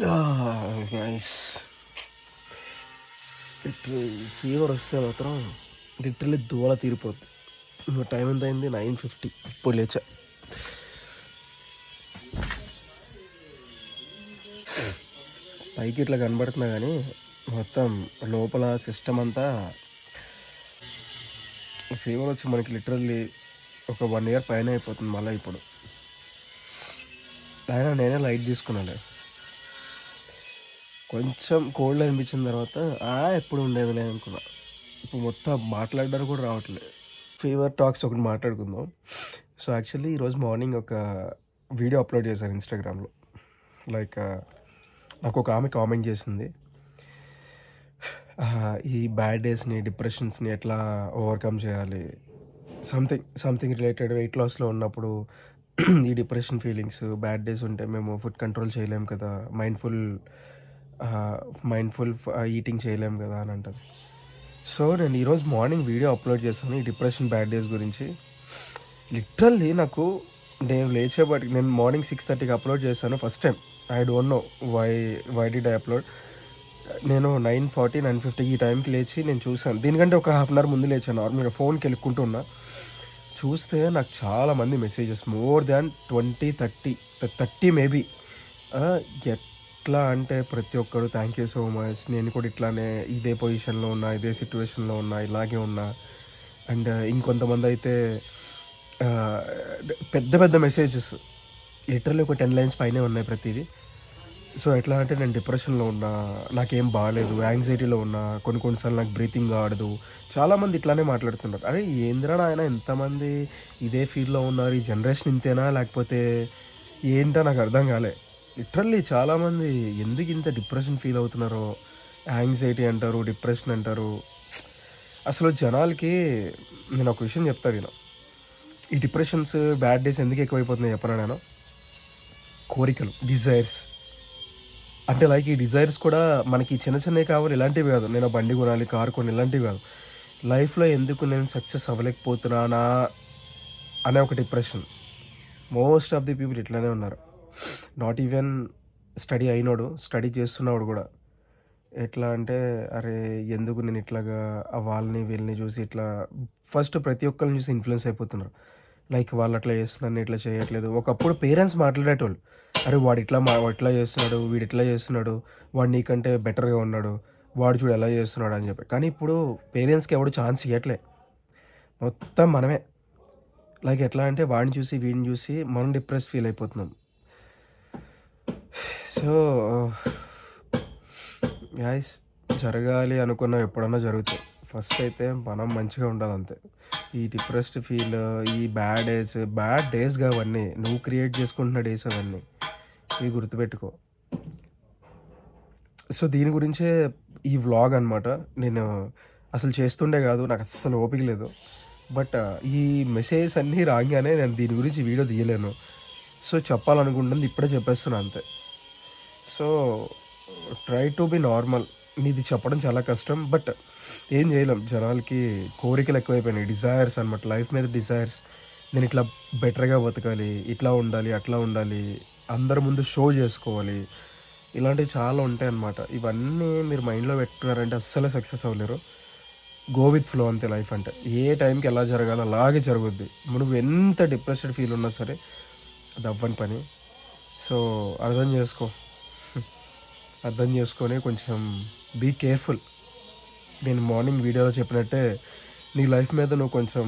Ah, nice fever వస్తే మాత్రం literally దూల తీరిపోద్ది. Time ఎంత అయింది? నైన్ ఫిఫ్టీ ఇప్పుడు లేచా. పైకి ఇట్లా కనబడుతున్నా కానీ మొత్తం లోపల సిస్టమ్ అంతా ఫీవర్ వచ్చి మనకి లిటరల్లీ ఒక వన్ ఇయర్ పైన అయిపోతుంది మళ్ళీ ఇప్పుడు. అయినా నేనే లైట్ తీసుకున్నాను కొంచెం కోల్డ్ అనిపించిన తర్వాత ఆ ఎప్పుడు ఉండేది లేదు అనుకున్నా. ఇప్పుడు మొత్తం మాట్లాడడానికి కూడా రావట్లేదు. ఫీవర్ టాక్స్ ఒకటి మాట్లాడుకుందాం. సో యాక్చువల్లీ ఈరోజు మార్నింగ్ ఒక వీడియో అప్లోడ్ చేశారు ఇన్స్టాగ్రామ్లో లైక్ నాకు ఒక ఆమె కామెంట్ చేసింది. ఈ బ్యాడ్ డేస్ని డిప్రెషన్స్ని ఎట్లా ఓవర్కమ్ చేయాలి? సంథింగ్ సంథింగ్ రిలేటెడ్ వెయిట్ లాస్లో ఉన్నప్పుడు ఈ డిప్రెషన్ ఫీలింగ్స్ బ్యాడ్ డేస్ ఉంటే మేము ఫుడ్ కంట్రోల్ చేయలేము కదా. మైండ్ఫుల్ మైండ్ఫుల్ ఈటింగ్ చేయలేము కదా అని అంటుంది సో నేను ఈరోజు మార్నింగ్ వీడియో అప్లోడ్ చేశాను ఈ డిప్రెషన్ బ్యాడ్ డేస్ గురించి. లిటరల్లీ నాకు నేను లేచేపాటికి నేను మార్నింగ్ సిక్స్ థర్టీకి అప్లోడ్ చేశాను first time I don't know why why did I upload నేను నైన్ ఫార్టీ నైన్ ఫిఫ్టీ ఈ టైంకి లేచి నేను చూసాను దీనికంటే ఒక హాఫ్ అన్ అవర్ ముందు లేచాను. నార్మల్గా ఫోన్కి వెళ్ళుకుంటున్నా చూస్తే నాకు చాలా మంది messages more than twenty thirty thirty maybe ఎట్లా అంటే ప్రతి ఒక్కరు థ్యాంక్ యూ సో మచ్ నేను కూడా ఇట్లానే ఇదే పొజిషన్లో ఉన్నా ఇదే సిచ్యువేషన్లో ఉన్నా ఇలాగే ఉన్నా. అండ్ uh, ఇంకొంతమంది అయితే uh, పెద్ద పెద్ద మెసేజెస్ లిటరల్లీ ఒక టెన్ లైన్స్ పైనే ఉన్నాయి ప్రతిదీ. సో ఎట్లా అంటే నేను డిప్రెషన్లో ఉన్నా నాకేం బాగాలేదు యాంగ్జైటీలో ఉన్నా కొన్ని కొన్నిసార్లు నాకు బ్రీతింగ్ ఆడదు. చాలామంది ఇట్లానే మాట్లాడుతున్నారు. అరే ఏంద్రా ఆయన ఎంతమంది ఇదే ఫీల్డ్లో ఉన్నారు ఈ జనరేషన్ ఇంతేనా? లేకపోతే ఏంటో నాకు అర్థం కాలే. లిటరల్లీ చాలామంది ఎందుకు ఇంత డిప్రెషన్ ఫీల్ అవుతున్నారో యాంగ్జైటీ అంటారు డిప్రెషన్ అంటారు. అసలు జనాలకి నేను ఒక విషయం చెప్తా నేను ఈ డిప్రెషన్స్ బ్యాడ్ డేస్ ఎందుకు ఎక్కువైపోతున్నాయి చెప్పనా నేను? కోరికలు డిజైర్స్. అంటే లైక్ ఈ డిజైర్స్ కూడా మనకి చిన్న చిన్నవి కావాలి ఇలాంటివి కాదు. నేను బండి కొనాలి కార్ కొని ఇలాంటివి కాదు. లైఫ్లో ఎందుకు నేను సక్సెస్ అవ్వలేకపోతున్నానా అనే ఒక depression. Most of the people ఇట్లానే ఉన్నారు. నాట్ ఈవెన్ స్టడీ అయినాడు స్టడీ చేస్తున్నాడు కూడా. ఎట్లా అంటే అరే ఎందుకు నేను ఇట్లాగా ఆ వాళ్ళని వీళ్ళని చూసి ఇట్లా ఫస్ట్ ప్రతి ఒక్కరిని చూసి ఇన్ఫ్లుయెన్స్ అయిపోతున్నారు. లైక్ వాళ్ళు అట్లా చేస్తున్నాను ఇట్లా చేయట్లేదు. ఒకప్పుడు పేరెంట్స్ మాట్లాడేటోళ్ళు. అరే వాడు ఇట్లా మా ఇట్లా చేస్తున్నాడు వీడు ఇట్లా చేస్తున్నాడు వాడు నీకంటే బెటర్గా ఉన్నాడు వాడు చూడు ఎలా చేస్తున్నాడు అని చెప్పి. కానీ ఇప్పుడు పేరెంట్స్కి ఎవడు ఛాన్స్ ఇవ్వట్లే మొత్తం మనమే. లైక్ ఎట్లా అంటే వాడిని చూసి వీడిని చూసి మనం డిప్రెస్ ఫీల్ అయిపోతున్నాం. సో గాయస్ జరగాలి అనుకున్న ఎప్పుడన్నా జరుగుతాయి ఫస్ట్ అయితే మనం మంచిగా ఉండాలి అంతే. ఈ డిప్రెస్డ్ ఫీల్ ఈ బ్యాడ్ డేస్ బ్యాడ్ డేస్ అవన్నీ నువ్వు క్రియేట్ చేసుకుంటున్న డేస్ అవన్నీ ఇవి గుర్తుపెట్టుకో. సో దీని గురించే ఈ వ్లాగ్ అనమాట నేను అసలు చేస్తుండే కాదు నాకు అస్సలు ఓపిక లేదు. బట్ ఈ మెసేజెస్ అన్నీ రాగానే నేను దీని గురించి వీడియో తీయలేను. సో చెప్పాలనుకుంటుంది ఇప్పుడే చెప్పేస్తున్నాను అంతే. So try to be normal నీది చెప్పడం చాలా కష్టం బట్ ఏం చేయలేం. జనాలకి కోరికలు ఎక్కువైపోయినాయి. డిజైర్స్ అనమాట లైఫ్ మీద డిజైర్స్ నేను ఇట్లా బెటర్గా బతకాలి ఇట్లా ఉండాలి అట్లా ఉండాలి అందరి ముందు షో చేసుకోవాలి. ఇలాంటివి చాలా ఉంటాయి అన్నమాట. ఇవన్నీ మీరు మైండ్లో పెట్టుకున్నారంటే అస్సలే సక్సెస్ అవ్వలేరు. గో విత్ ఫ్లో అంతే లైఫ్ అంటే. ఏ టైంకి ఎలా జరగాలో అలాగే జరుగుద్ది. నువ్వు ఎంత డిప్రెస్డ్ ఫీల్ ఉన్నా సరే అది అవ్వని పని. సో అర్థం చేసుకో. అర్థం చేసుకొని కొంచెం బీ కేర్ఫుల్ నేను మార్నింగ్ వీడియోలో చెప్పినట్టే నీ లైఫ్ మీద నువ్వు కొంచెం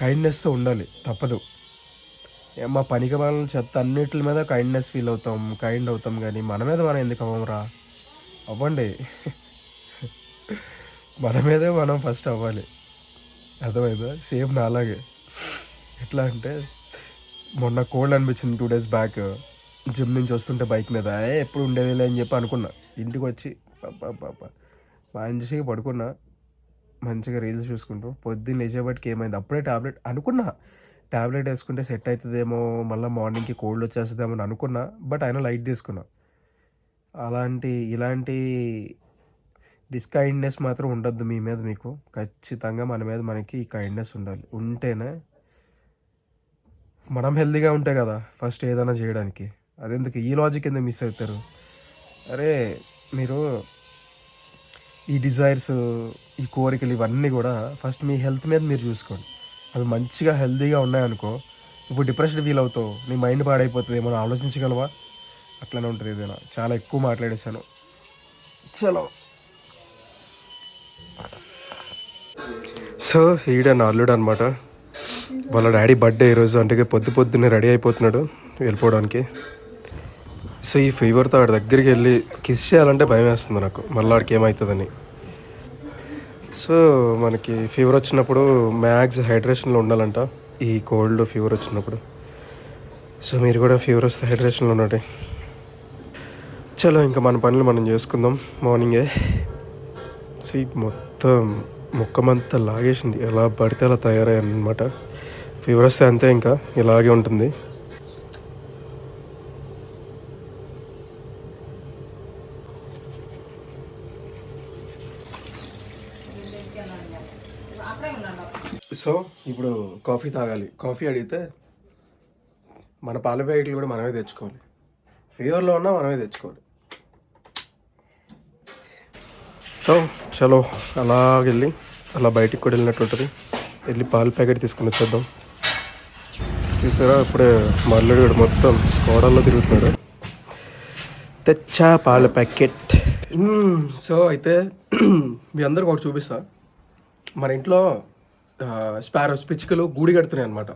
కైండ్నెస్తో ఉండాలి తప్పదు. మా పనికి వాళ్ళని చెత్త అన్నిటి మీద కైండ్నెస్ ఫీల్ అవుతాం కైండ్ అవుతాం కానీ మన మీద మనం ఎందుకు అవ్వమురా? అవ్వండి. మన మీదే మనం ఫస్ట్ అవ్వాలి. అర్థమైందా? సేమ్ నా అలాగే ఎట్లా అంటే మొన్న కోల్డ్ అనిపించింది టూ డేస్ బ్యాక్ జిమ్ నుంచి వస్తుంటే బైక్ మీద ఏ ఎప్పుడు ఉండేదిలే అని చెప్పి అనుకున్నా. ఇంటికి వచ్చి మంచిగా పడుకున్నా మంచిగా రీల్స్ చూసుకుంటూ పొద్దున్న లేచేపటికి ఏమైంది? అప్పుడే టాబ్లెట్ అనుకున్నా. టాబ్లెట్ వేసుకుంటే సెట్ అవుతుందేమో మళ్ళీ మార్నింగ్కి కోల్డ్ వచ్చేస్తుందేమో అని అనుకున్నా బట్ అయినా లైట్ తీసుకున్నా. అలాంటి ఇలాంటి డిస్కైండ్నెస్ మాత్రం ఉండొద్దు మీ మీద మీకు. ఖచ్చితంగా మన మీద మనకి ఈ కైండ్నెస్ ఉండాలి. ఉంటేనే మనం హెల్తీగా ఉంటే కదా ఫస్ట్ ఏదైనా చేయడానికి. అదెందుకు? ఈ లాజిక్ ఎందుకు మిస్ అవుతారు? అరే మీరు ఈ డిజైర్స్ ఈ కోరికలు ఇవన్నీ కూడా ఫస్ట్ మీ హెల్త్ మీద మీరు చూసుకోండి. అవి మంచిగా హెల్తీగా ఉన్నాయనుకో ఇప్పుడు డిప్రెషన్ ఫీల్ అవుతావు నీ మైండ్ పాడైపోతుంది ఏమైనా ఆలోచించగలవా? అట్లనే ఉంటుంది ఏదైనా. చాలా ఎక్కువ మాట్లాడేశాను. చలో. సో ఈడ నా అల్లుడు అనమాట వాళ్ళ డాడీ బర్త్డే ఈరోజు అంటే పొద్దు పొద్దున్నే రెడీ అయిపోతున్నాడు వెళ్ళిపోవడానికి. సో ఈ ఫీవర్తో ఆడి దగ్గరికి వెళ్ళి కిస్ చేయాలంటే భయం వేస్తుంది నాకు. మళ్ళీ ఆడికి ఏమవుతుందని సో మనకి ఫీవర్ వచ్చినప్పుడు మ్యాక్స్ హైడ్రేషన్లో ఉండాలంట. ఈ కోల్డ్ ఫీవర్ వచ్చినప్పుడు. సో మీరు కూడా ఫీవర్ వస్తే హైడ్రేషన్లో ఉండండి. చలో ఇంకా మన పనులు మనం చేసుకుందాం. మార్నింగే సో మొత్తం ముక్కమంతా లాగేసింది. ఎలా పడితే అలా తయారయ్యాను అనమాట ఫీవర్ వస్తే అంతే ఇంకా. ఇలాగే ఉంటుంది. సో ఇప్పుడు కాఫీ తాగాలి. కాఫీ అడిగితే మన పాల ప్యాకెట్లు కూడా మనమే తెచ్చుకోవాలి. ఫీవర్లో ఉన్నా మనమే తెచ్చుకోవాలి. సో చలో అలా వెళ్ళి అలా బయటికి కూడా వెళ్ళినట్టు ఉంటుంది వెళ్ళి పాల ప్యాకెట్ తీసుకుని వచ్చేద్దాం. చూసారా ఇప్పుడే మల్లుడు మొత్తం స్కోడల్లో తిరుగుతున్నాడు. తెచ్చా పాల ప్యాకెట్. సో అయితే మీ అందరికి ఒకటి చూపిస్తాను మన ఇంట్లో స్పారోస్ పిచ్చుకలు గూడి కడుతున్నాయి అనమాట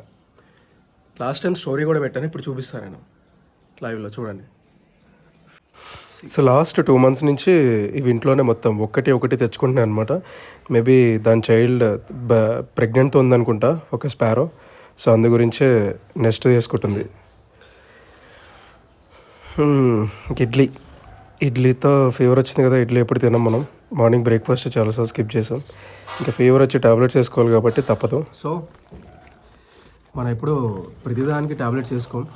లాస్ట్ టైం స్టోరీ కూడా పెట్టాను ఇప్పుడు చూపిస్తాను నేను. లైవ్లో చూడండి. సో లాస్ట్ టూ మంత్స్ నుంచి ఇవి ఇంట్లోనే మొత్తం ఒకటి ఒకటి తెచ్చుకుంటున్నాయి అనమాట మేబీ దాని చైల్డ్ ప్రెగ్నెంట్తో ఉందనుకుంటా ఒక స్పారో సో అందు గురించే నెక్స్ట్ తీసుకుంటుంది. Hmm, ఇడ్లీ. ఇడ్లీతో ఫీవర్ వచ్చింది కదా ఇడ్లీ ఎప్పుడు తినం మనం? మార్నింగ్ బ్రేక్ఫాస్ట్ చాలాసార్లు స్కిప్ చేసాం ఇంకా ఫీవర్ వచ్చి టాబ్లెట్స్ వేసుకోవాలి కాబట్టి తప్పదు. సో మనం ఎప్పుడు ప్రతిదానికి టాబ్లెట్స్ వేసుకోం.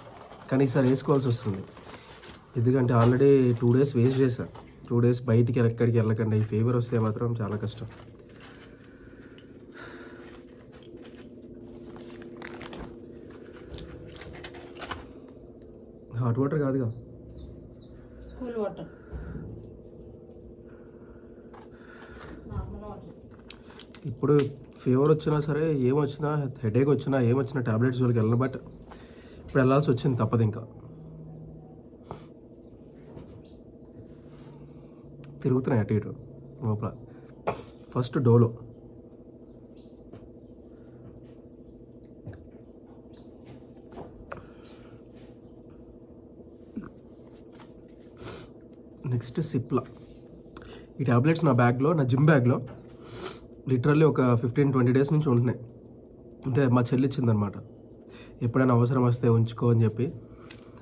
కానీ ఈసారి వేసుకోవాల్సి వస్తుంది. ఎందుకంటే ఆల్రెడీ టూ డేస్ వేస్ట్ చేశాను టూ డేస్ బయటికి ఎక్కడికి వెళ్ళకండి. ఈ ఫీవర్ వస్తే మాత్రం చాలా కష్టం. హాట్ వాటర్ కాదుగా? కూల్ వాటర్ నార్మల్ వాటర్ ఇప్పుడు ఫీవర్ వచ్చినా సరే ఏమొచ్చినా హెడేక్ వచ్చినా ఏమొచ్చినా టాబ్లెట్స్ వాళ్ళకి వెళ్ళను. బట్ ఇప్పుడు వెళ్ళాల్సి వచ్చింది తప్పదు ఇంకా. తిరుగుతున్నాయి అటు ఇటు లోపల. ఫస్ట్ డోలో నెక్స్ట్ సిప్లా ఈ టాబ్లెట్స్ నా బ్యాగ్లో నా జిమ్ బ్యాగ్లో లిటరల్లీ ఒక ఫిఫ్టీన్ ట్వంటీ డేస్ నుంచి ఉంటున్నాయి. అంటే మా చెల్లి ఇచ్చిందనమాట ఎప్పుడైనా అవసరం వస్తే ఉంచుకో అని చెప్పి.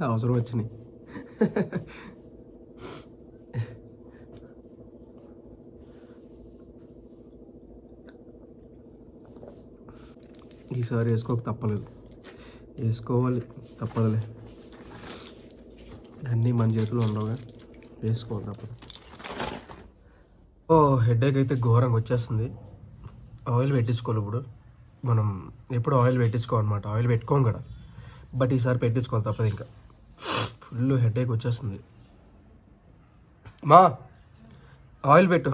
అవసరం వచ్చినాయి. ఈసారి వేసుకోక తప్పలేదు. వేసుకోవాలి తప్పదులే. అన్నీ మన చేతిలో ఉండవుగా. వేసుకోవాలి తప్పదు. ఓ హెడేక్ అయితే ఘోరంగా వచ్చేస్తుంది. ఆయిల్ పెట్టించుకోవాలి ఇప్పుడు. మనం ఎప్పుడు ఆయిల్ పెట్టించుకోవాలన్నమాట ఆయిల్ పెట్టుకోం కూడా బట్ ఈసారి పెట్టించుకోవాలి తప్పదు ఇంకా. ఫుల్ హెడేక్ వచ్చేస్తుంది. మా ఆయిల్ పెట్టు.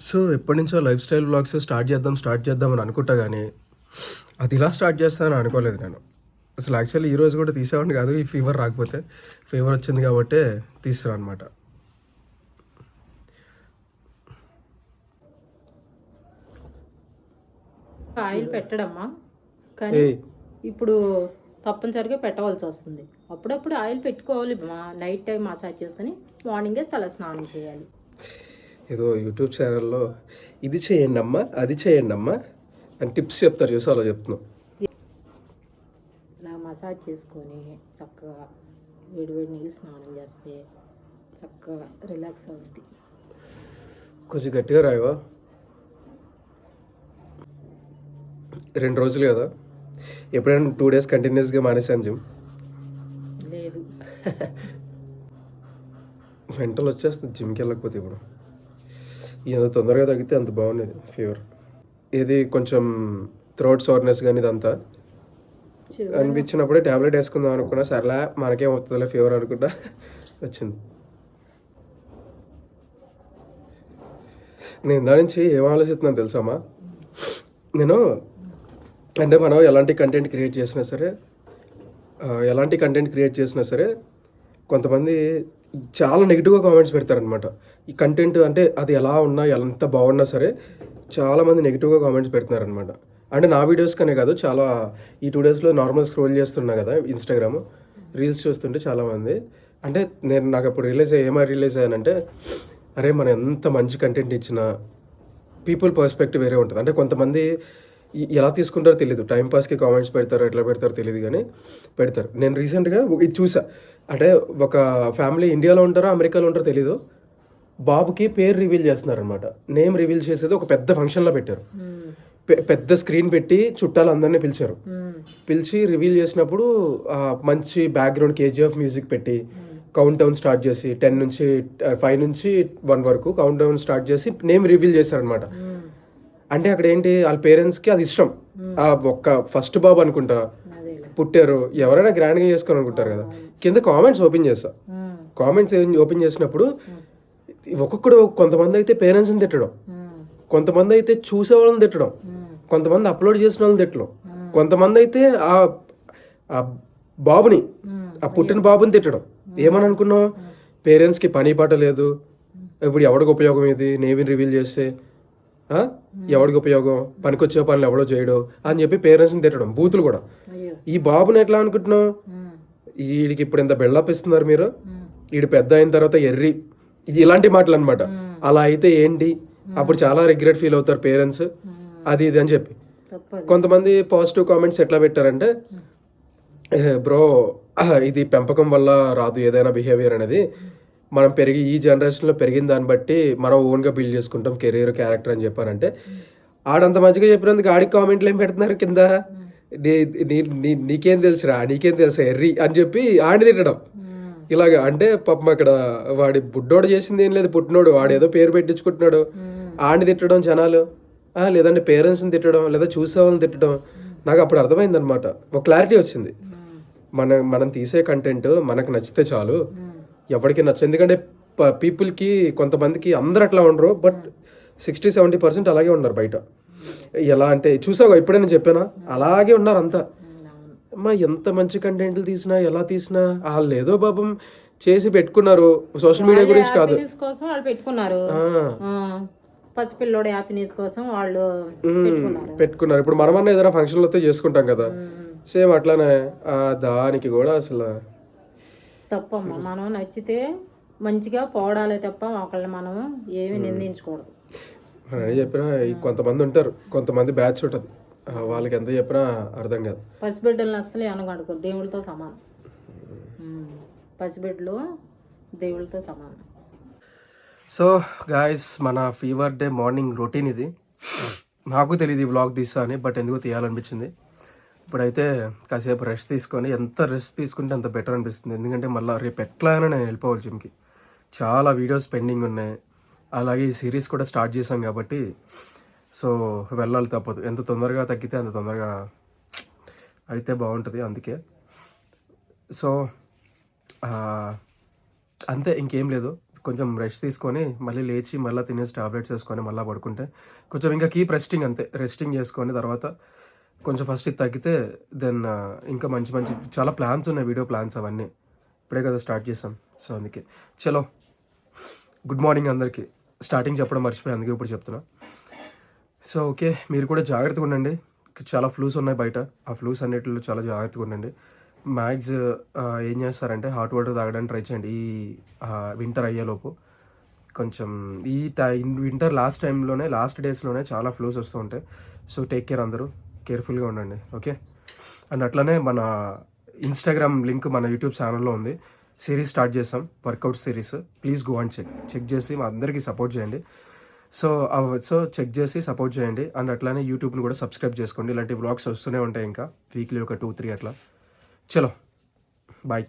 సో ఎప్పటి నుంచో లైఫ్ స్టైల్ బ్లాగ్స్ స్టార్ట్ చేద్దాం స్టార్ట్ చేద్దాం అని అనుకుంటా కానీ అది ఇలా స్టార్ట్ చేస్తానని అనుకోలేదు నేను. అసలు యాక్చువల్లీ ఈ రోజు కూడా తీసేవాడిని కాదు ఈ ఫీవర్ రాకపోతే. ఫీవర్ వచ్చింది కాబట్టి తీస్తాను అనమాట ఆయిల్ పెట్టడమ్మా కానీ ఇప్పుడు తప్పనిసరిగా పెట్టవలసి వస్తుంది. అప్పుడప్పుడు ఆయిల్ పెట్టుకోవాలి. మా నైట్ టైం మసాజ్ చేసుకొని మార్నింగే తల స్నానం చేయాలి. ఏదో యూట్యూబ్ ఛానల్లో ఇది చేయండి అమ్మా అది చేయండి అమ్మా అని టిప్స్ చెప్తారు. చూసి అలా చెప్తున్నాం. ఇలా మసాజ్ చేసుకొని చక్కగా వేడి వేడి నీళ్ళు స్నానం చేస్తే చక్కగా రిలాక్స్ అవుద్ది. కొంచెం గట్టిగా రాయవా? రెండు రోజులు కదా. ఎప్పుడైనా టూ డేస్ కంటిన్యూస్గా మానేసాను జిమ్ లేదు. మెంటల్ వచ్చేస్తుంది జిమ్కి వెళ్ళకపోతే ఇప్పుడు. ఎంత తొందరగా తగ్గితే అంత బాగుండేది ఫీవర్ ఇది కొంచెం థ్రోట్ సోర్నెస్ కానీ ఇదంతా అనిపించినప్పుడే ట్యాబ్లెట్ వేసుకుందాం అనుకున్నా సర్లే మనకేం అవుతుందిలే ఫీవర్ అనుకుంటా వచ్చింది. నేను దాని నుంచి ఏం ఆలోచిస్తున్నాను తెలుసామా? నేను అంటే మనం ఎలాంటి కంటెంట్ క్రియేట్ చేసినా సరే ఎలాంటి కంటెంట్ క్రియేట్ చేసినా సరే కొంతమంది చాలా నెగిటివ్గా కామెంట్స్ పెడతారనమాట ఈ కంటెంట్ అంటే అది ఎలా ఉన్నా ఎంత బాగున్నా సరే చాలామంది నెగిటివ్గా కామెంట్స్ పెడుతున్నారనమాట అంటే నా వీడియోస్ కనే కాదు చాలా ఈ టూ డేస్లో నార్మల్ స్క్రోల్ చేస్తున్నా కదా ఇన్స్టాగ్రామ్ రీల్స్ చూస్తుంటే చాలామంది అంటే నేను నాకు అప్పుడు రిలీజ్ అయ్యి ఏమైనా రిలీజ్ అయ్యానంటే అరే మనం ఎంత మంచి కంటెంట్ ఇచ్చినా పీపుల్ పర్స్పెక్టివ్ వేరే ఉంటుంది. అంటే కొంతమంది ఎలా తీసుకుంటారో తెలియదు టైం పాస్కి కామెంట్స్ పెడతారో ఎట్లా పెడతారో తెలియదు కానీ పెడతారు. నేను రీసెంట్గా ఇది చూసా. అంటే ఒక ఫ్యామిలీ ఇండియాలో ఉంటారో అమెరికాలో ఉంటారో తెలీదు. బాబుకి పేరు రివీల్ చేస్తున్నారనమాట నేమ్ రివీల్ చేసేది ఒక పెద్ద ఫంక్షన్లో పెట్టారు. పె- పెద్ద స్క్రీన్ పెట్టి చుట్టాలు అందరినీ పిలిచారు. ఉమ్, పిలిచి రివీల్ చేసినప్పుడు మంచి బ్యాక్గ్రౌండ్ కేజీఎఫ్ మ్యూజిక్ పెట్టి కౌంట్ డౌన్ స్టార్ట్ చేసి టెన్ నుంచి ఫైవ్ నుంచి వన్ వరకు కౌంట్ డౌన్ స్టార్ట్ చేసి నేమ్ రివీల్ చేశారనమాట అంటే అక్కడ ఏంటి వాళ్ళ పేరెంట్స్కి అది ఇష్టం. ఆ ఒక్క ఫస్ట్ బాబు అనుకుంటా పుట్టారు ఎవరైనా గ్రాండ్గా చేసుకోవాలి అనుకుంటారు కదా. కింద కామెంట్స్ ఓపెన్ చేస్తా. కామెంట్స్ ఓపెన్ చేసినప్పుడు ఒక్కొక్కడు కొంతమంది అయితే పేరెంట్స్ని తిట్టడం. కొంతమంది అయితే చూసే వాళ్ళని తిట్టడం. కొంతమంది అప్లోడ్ చేసిన వాళ్ళని తిట్టడం. కొంతమంది అయితే ఆ బాబుని ఆ పుట్టిన బాబుని తిట్టడం. ఏమని అనుకున్నావు? పేరెంట్స్కి పని పాట లేదు. ఇప్పుడు ఎవడికి ఉపయోగం ఇది? నేవిని రివీల్ చేస్తే? ఎవడికి ఉపయోగం? పనికొచ్చే పనులు ఎవడో చేయడు అని చెప్పి పేరెంట్స్ని తిట్టడం బూతులు కూడా. ఈ బాబుని ఎట్లా అనుకుంటున్నావు? వీడికి ఇప్పుడు ఇంత బెళ్ళప్ ఇస్తున్నారు మీరు? వీడు పెద్ద అయిన తర్వాత ఎర్రి. ఇలాంటి మాటలు అనమాట అలా అయితే ఏంటి? అప్పుడు చాలా రిగ్రెట్ ఫీల్ అవుతారు పేరెంట్స్. అది ఇది అని చెప్పి. కొంతమంది పాజిటివ్ కామెంట్స్ ఎట్లా పెట్టారంటే బ్రో ఇది పెంపకం వల్ల రాదు ఏదైనా బిహేవియర్ అనేది. మనం పెరిగి ఈ జనరేషన్లో పెరిగిన దాన్ని బట్టి మనం ఓన్గా బిల్డ్ చేసుకుంటాం కెరీర్ క్యారెక్టర్ అని చెప్పారంటే ఆడంత మంచిగా చెప్పినందుకు ఆడికి కామెంట్లు ఏం పెడుతున్నారు కింద? నీ- నీ- నీకేం తెలుసురా నీకేం తెలుసా ఎర్రి అని చెప్పి ఆడిని తిట్టడం. ఇలాగ ఇలాగా అంటే పాపం అక్కడ వాడి బుడ్డోడు చేసింది ఏం లేదు పుట్టినోడు వాడు ఏదో పేరు పెట్టించుకుంటున్నాడు. ఉమ్, ఆడిని తిట్టడం జనాలు లేదంటే పేరెంట్స్ని తిట్టడం లేదా చూసే వాళ్ళని తిట్టడం. నాకు అప్పుడు అర్థమైంది అనమాట ఒక క్లారిటీ వచ్చింది. మన మనం తీసే కంటెంట్ మనకు నచ్చితే చాలు. ఎవరికి నచ్చదు ఎందుకంటే పీపుల్కి కొంతమందికి అందరు అట్లా ఉండరు బట్ సిక్స్టీ సెవెంటీ పర్సెంట్ అలాగే ఉన్నారు బయట. ఎలా అంటే చూసావు ఇప్పుడే నేను చెప్పానా? అలాగే ఉన్నారు అంతా. అమ్మా ఎంత మంచి కంటెంట్లు తీసినా ఎలా తీసినా వాళ్ళు ఏదో పాపం చేసి పెట్టుకున్నారు. సోషల్ మీడియా గురించి కాదు. హ్యాపీనెస్ కోసం వాళ్ళు పెట్టుకున్నారు. పసిపిల్లోడి హ్యాపీనెస్ కోసం వాళ్ళు పెట్టుకున్నారు. ఇప్పుడు మనమన్నా ఏదైనా ఫంక్షన్లో అయితే చేసుకుంటాం కదా. సేమ్ అట్లానే ఆ దానికి కూడా అసలు తప్పమ్మా మనం నచ్చితే మంచిగా పోవడాలే తప్ప ఒకళ్ళని మనం ఏమి నిందించకూడదు. చెప్పినా కొంతమంది ఉంటారు. కొంతమంది బ్యాచ్ ఉంటుంది. వాళ్ళకి ఎంత చెప్పినా అర్థం కాదు. పసిబిడ్డలను అస్సలు అనగడుకో దేవుడితో సమానం. పసిబిడ్డలు దేవుడితో సమానం. సో గాయస్ మన ఫీవర్ డే మార్నింగ్ రొటీన్ ఇది. నాకు తెలియదు ఈ వ్లాగ్ తీసా అని బట్ ఎందుకో తీయాలనిపించింది. ఇప్పుడైతే కాసేపు రెస్ట్ తీసుకొని ఎంత రెస్ట్ తీసుకుంటే అంత బెటర్ అనిపిస్తుంది. ఎందుకంటే మళ్ళీ రేపు ఎట్లా అయినా నేను వెళ్ళిపోవాలి జిమ్కి చాలా వీడియోస్ పెండింగ్ ఉన్నాయి. అలాగే ఈ సిరీస్ కూడా స్టార్ట్ చేశాం కాబట్టి సో వెళ్ళాలి తప్పదు. ఎంత తొందరగా తగ్గితే అంత తొందరగా అయితే బాగుంటుంది అందుకే. సో అంతే ఇంకేం లేదు. కొంచెం రెస్ట్ తీసుకొని మళ్ళీ లేచి మళ్ళీ తినేసి టాబ్లెట్స్ వేసుకొని మళ్ళీ పడుకుంటే కొంచెం ఇంకా కీప్ రెస్టింగ్ అంతే. రెస్టింగ్ చేసుకొని తర్వాత కొంచెం ఫస్ట్ ఇది తగ్గితే దెన్ ఇంకా మంచి మంచి చాలా ప్లాన్స్ ఉన్నాయి వీడియో ప్లాన్స్ అవన్నీ. ఇప్పుడే కదా స్టార్ట్ చేసాం సో అందుకే. చలో. గుడ్ మార్నింగ్ అందరికీ. స్టార్టింగ్ చెప్పడం మర్చిపోయి అందుకే ఇప్పుడు చెప్తున్నా. సో ఓకే మీరు కూడా జాగ్రత్తగా ఉండండి. చాలా ఫ్లూస్ ఉన్నాయి బయట. ఆ ఫ్లూస్ అన్నిటిలో చాలా జాగ్రత్తగా ఉండండి. మ్యాక్స్ ఏం చేస్తారంటే హాట్ వాటర్ తాగడానికి ట్రై చేయండి. ఈ వింటర్ అయ్యేలోపు. కొంచెం ఈ టై వింటర్ లాస్ట్ టైంలోనే లాస్ట్ డేస్లోనే చాలా ఫ్లూస్ వస్తూ ఉంటాయి. సో టేక్ కేర్ అందరూ. కేర్ఫుల్గా ఉండండి ఓకే? అండ్ అట్లనే మన ఇన్స్టాగ్రామ్ లింక్ మన యూట్యూబ్ ఛానల్లో ఉంది. సిరీస్ స్టార్ట్ చేసాం workout series please go and check check చేసి మా అందరికీ సపోర్ట్ చేయండి. సో సో చెక్ చేసి సపోర్ట్ చేయండి. అండ్ అట్లానే యూట్యూబ్ని కూడా సబ్స్క్రైబ్ చేసుకోండి. ఇలాంటి వ్లాగ్స్ వస్తూనే ఉంటాయి ఇంకా. వీక్లీ ఒక టూ త్రీ అట్లా. చలో. బాయ్